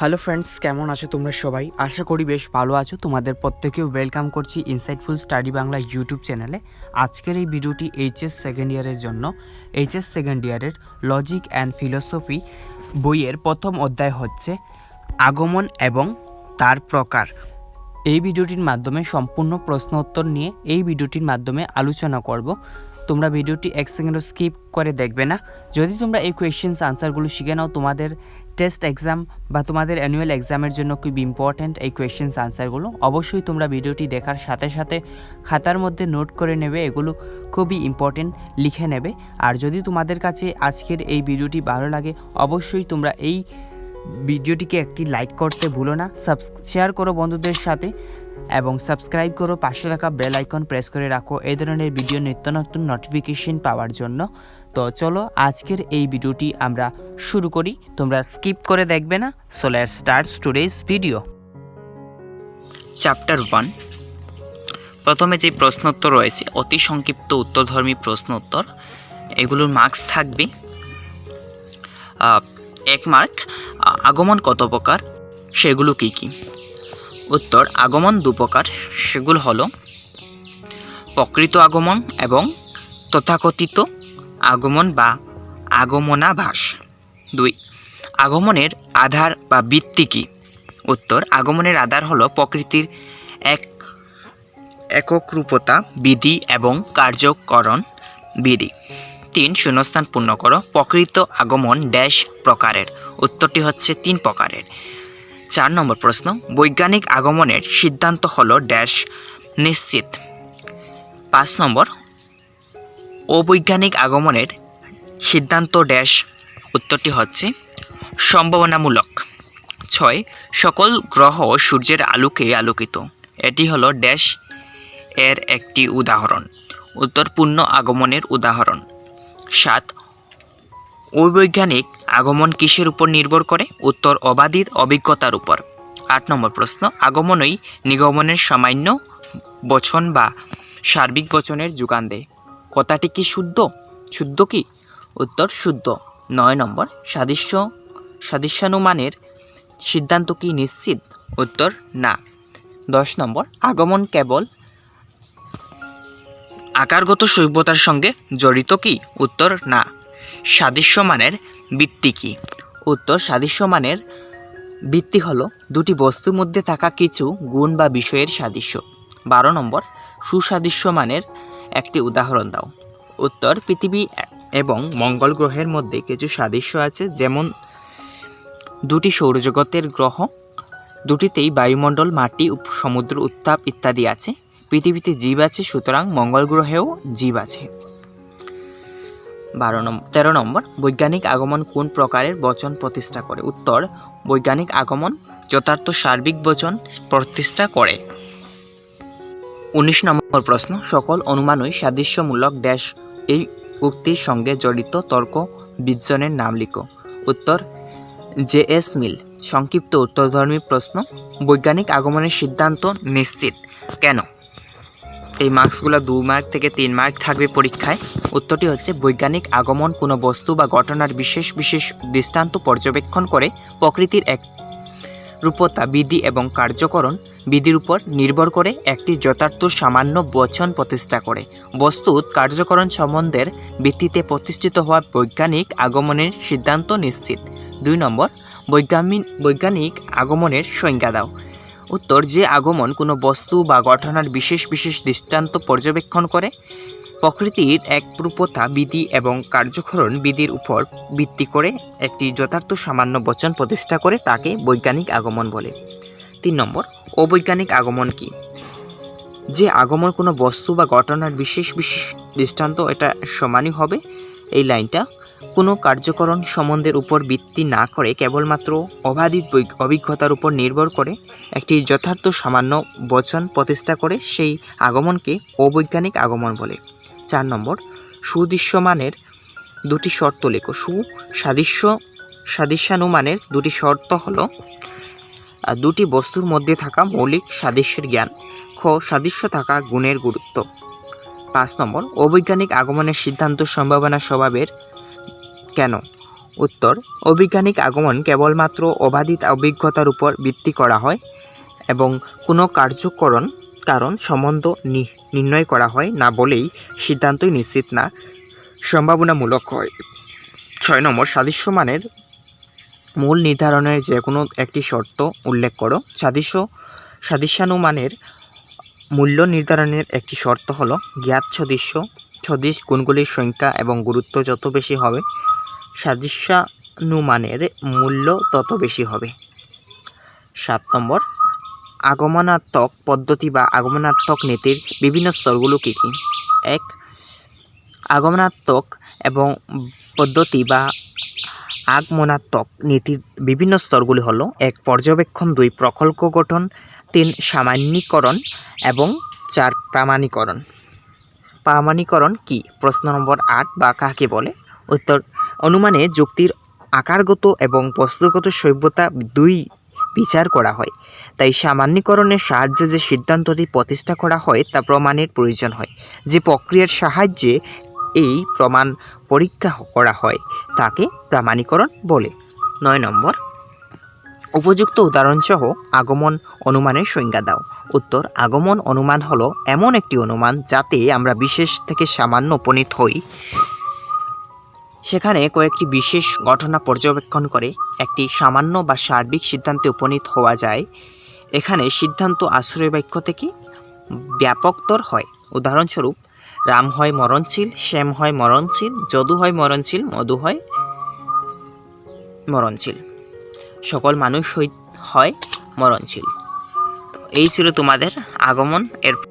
Hello friends কেমন আছো তোমরা সবাই? আশা করি বেশ ভালো আছো। তোমাদের প্রত্যেকেও ওয়েলকাম করছি ইনসাইটফুল স্টাডি বাংলা ইউটিউব চ্যানেলে আজকের এই ভিডিওটি এইচএস সেকেন্ড ইয়ারের জন্য। এইচএস সেকেন্ড ইয়ারের লজিক অ্যান্ড ফিলোসফি বইয়ের প্রথম অধ্যায় হচ্ছে আগমন এবং তার প্রকার। এই ভিডিওটির মাধ্যমে সম্পূর্ণ প্রশ্ন উত্তর নিয়ে এই ভিডিওটির মাধ্যমে আলোচনা করব। তোমরা ভিডিওটি এক সেকেন্ডও স্কিপ করে দেখবে না। যদি তোমরা এই কোয়েশ্চেন্স আনসারগুলো শিখে নাও, তোমাদের টেস্ট এক্সাম বা তোমাদের অ্যানুয়াল এক্সামের জন্য খুব ইম্পর্ট্যান্ট এই কোয়েশ্চেন্স আনসারগুলো অবশ্যই তোমরা ভিডিওটি দেখার সাথে সাথে খাতার মধ্যে নোট করে নেবে, এগুলো খুবই ইম্পর্ট্যান্ট লিখে নেবে। আর যদি তোমাদের কাছে আজকের এই ভিডিওটি ভালো লাগে, অবশ্যই তোমরা এই ভিডিওটিকে একটি লাইক করতে ভুলো না সাবস শেয়ার করো বন্ধুদের সাথে এবং সাবস্ক্রাইব করো, পাশে থাকা বেল আইকন প্রেস করে রাখো। এই ধরনের ভিডিও নিত্য নতুন নোটিফিকেশন পাওয়ার জন্য। তো চলো আজকের এই ভিডিওটি আমরা শুরু করি। তোমরা স্কিপ করে দেখবে না? So let's start today's video chapter one প্রথমে যে প্রশ্নোত্তর রয়েছে, অতি সংক্ষিপ্ত উত্তরধর্মী প্রশ্নোত্তর, এগুলোর মার্কস থাকবে। এক মার্ক আগমন কত প্রকার, সেগুলো কি কি? উত্তর, আগমন দু প্রকার, সেগুলো হলো প্রকৃত আগমন এবং তথাকথিত আগমন বা আগমনাভাস। দুই, আগমনের আধার বা ভিত্তি কী? উত্তর, আগমনের আধার হল প্রকৃতির এক একক রূপতা বিধি এবং কার্যকরণ বিধি। তিন, শূন্যস্থান পূর্ণ করো। প্রকৃত আগমন ড্যাশ প্রকারের। উত্তরটি হচ্ছে তিন প্রকারের। চার নম্বর প্রশ্ন, বৈজ্ঞানিক আগমনের সিদ্ধান্ত হলো ড্যাশ নিশ্চিত। পাঁচ নম্বর অবৈজ্ঞানিক আগমনের সিদ্ধান্ত ড্যাশ উত্তরটি হচ্ছে সম্ভাবনামূলক। ছয়, সকল গ্রহ সূর্যের আলোকে আলোকিত। এটি হলো ড্যাশ এর একটি উদাহরণ উত্তর পূর্ণ আগমনের উদাহরণ। সাত, অবৈজ্ঞানিক আগমন কিসের উপর নির্ভর করে? উত্তর, অবাধিত অভিজ্ঞতার উপর। আট নম্বর প্রশ্ন, আগমনই নিগমনের সামান্য বচন বা সার্বিক বচনের যোগান দেয়। কথাটি কি শুদ্ধ? শুদ্ধ কি? উত্তর শুদ্ধ। নয় নম্বর, সাদৃশ্য, সাদৃশ্যানুমানের সিদ্ধান্ত কি নিশ্চিত? উত্তর, না। দশ নম্বর, আগমন কেবল আকারগত সভ্যতার সঙ্গে জড়িত কি? উত্তর, না। সাদৃশ্যমানের ভিত্তি কি? উত্তর, সাদৃশ্যমানের ভিত্তি হলো দুটি বস্তুর মধ্যে থাকা কিছু গুণ বা বিষয়ের সাদৃশ্য। বারো নম্বর, সুসাদৃশ্যমানের একটি উদাহরণ দাও। উত্তর, পৃথিবী এবং মঙ্গল গ্রহের মধ্যে কিছু সাদৃশ্য আছে, যেমন দুটি সৌরজগতের গ্রহ, দুটিতেই বায়ুমণ্ডল, মাটি সমুদ্র, উত্তাপ ইত্যাদি আছে। পৃথিবীতে জীব আছে, সুতরাং মঙ্গল গ্রহেও জীব আছে। বারো নম্বর তেরো নম্বর, বৈজ্ঞানিক আগমন কোন প্রকারের বচন প্রতিষ্ঠা করে? উত্তর, বৈজ্ঞানিক আগমন যথার্থ সার্বিক বচন প্রতিষ্ঠা করে। উনিশ নম্বর প্রশ্ন, সকল অনুমানই সাদৃশ্যমূলক ড্যাশ। এই উক্তির সঙ্গে জড়িত তর্ক বিজ্ঞানের নাম লিখো। উত্তর, জে এস মিল। সংক্ষিপ্ত উত্তরধর্মী প্রশ্ন, বৈজ্ঞানিক আগমনের সিদ্ধান্ত নিশ্চিত। কেন? এই মার্কসগুলো দু মার্ক থেকে তিন মার্ক থাকবে পরীক্ষায়। উত্তরটি হচ্ছে, বৈজ্ঞানিক আগমন কোনো বস্তু বা ঘটনার বিশেষ বিশেষ দৃষ্টান্ত পর্যবেক্ষণ করে প্রকৃতির এক রূপতা বিধি এবং কার্যকরণ বিধির উপর নির্ভর করে একটি যথার্থ সামান্য বচন প্রতিষ্ঠা করে। বস্তুত কার্যকরণ সম্বন্ধের ভিত্তিতে প্রতিষ্ঠিত হওয়া বৈজ্ঞানিক আগমনের সিদ্ধান্ত নিশ্চিত। দুই নম্বর, বৈজ্ঞানিক বৈজ্ঞানিক আগমনের সংজ্ঞা দাও। উত্তর, যে আগমন কোনো বস্তু বা ঘটনার বিশেষ বিশেষ দৃষ্টান্ত পর্যবেক্ষণ করে প্রকৃতির এক রূপতা বিধি এবং কার্যকরণ বিধির উপর ভিত্তি করে একটি যথার্থ সামান্য বচন প্রতিষ্ঠা করে তাকে বৈজ্ঞানিক আগমন বলে। তিন নম্বর, অবৈজ্ঞানিক আগমন কি? যে আগমন কোনো বস্তু বা ঘটনার বিশেষ বিশেষ দৃষ্টান্ত এটা সমানই হবে, এই লাইনটা কোনো কার্যকরণ সম্বন্ধের উপর ভিত্তি না করে কেবলমাত্র অবাধিত অভিজ্ঞতার উপর নির্ভর করে একটি যথার্থ সামান্য বচন প্রতিষ্ঠা করে সেই আগমনকে অবৈজ্ঞানিক আগমন বলে। চার নম্বর, সুদৃশ্যমানের দুটি শর্ত লেখো। সু, সাদৃশ্য, সাদৃশ্যানুমানের দুটি শর্ত হলো দুটি বস্তুর মধ্যে থাকা মৌলিক সাদৃশ্যের জ্ঞান। খ, সাদৃশ্য থাকা গুণের গুরুত্ব। পাঁচ নম্বর, অবৈজ্ঞানিক আগমনের সিদ্ধান্ত সম্ভাবনা স্বভাবের কেন? উত্তর, অবৈজ্ঞানিক আগমন কেবলমাত্র অবাধিত অভিজ্ঞতার উপর ভিত্তি করা হয় এবং কোনো কার্যকরণ কারণ সম্বন্ধ নি- নির্ণয় করা হয় না বলেই সিদ্ধান্তই নিশ্চিত না, সম্ভাবনামূলক হয়। ছয় নম্বর সাদৃশ্যমানের মূল নির্ধারণের যে কোনো একটি শর্ত উল্লেখ করো। সাদৃশ্য, সাদৃশ্যানুমানের মূল্য নির্ধারণের একটি শর্ত হল জ্ঞাত সদৃশ্য, সদৃশ গুণগুলির সংখ্যা এবং গুরুত্ব যত বেশি হবে, সাদৃশ্যানুমানের মূল্য তত বেশি হবে। সাত নম্বর আগমনাত্মক পদ্ধতি বা আগমনাত্মক নীতির বিভিন্ন স্তরগুলো কী কী? এক, আগমনাত্মক এবং পদ্ধতি বা আগমনাত্মক নীতির বিভিন্ন স্তরগুলি হলো, এক, পর্যবেক্ষণ, দুই, প্রকল্প গঠন, তিন, সামান্যীকরণ এবং চার, প্রামাণীকরণ। প্রামাণিকরণ কি? প্রশ্ন নম্বর আট, বা কাকে বলে? উত্তর, অনুমানে যুক্তির আকারগত এবং বস্তুগত সভ্যতা দুই বিচার করা হয়। তাই সামান্যীকরণের সাহায্যে যে সিদ্ধান্তটি প্রতিষ্ঠা করা হয় তা প্রমাণের প্রয়োজন হয়। যে প্রক্রিয়ার সাহায্যে এই প্রমাণ পরীক্ষা করা হয়, তাকে প্রামাণিকরণ বলে। নয় নম্বর। উপযুক্ত উদাহরণসহ আগমন অনুমানের সংজ্ঞা দাও। উত্তর, আগমন অনুমান হলো এমন একটি অনুমান যাতে আমরা বিশেষ থেকে সামান্য উপনীত হই। সেখানে কয়েকটি বিশেষ ঘটনা পর্যবেক্ষণ করে একটি সামান্য বা সার্বিক সিদ্ধান্তে উপনীত হওয়া যায়। এখানে সিদ্ধান্ত আশ্রয় বাক্য থেকে ব্যাপকতর হয়। উদাহরণস্বরূপ, রাম হয় মরণশীল, শ্যাম হয় মরণশীল, যদু হয় মরণশীল, মধু হয় মরণশীল। সকল মানুষ হয় মরণশীল। এই ছিল তোমাদের আগমন। এরপর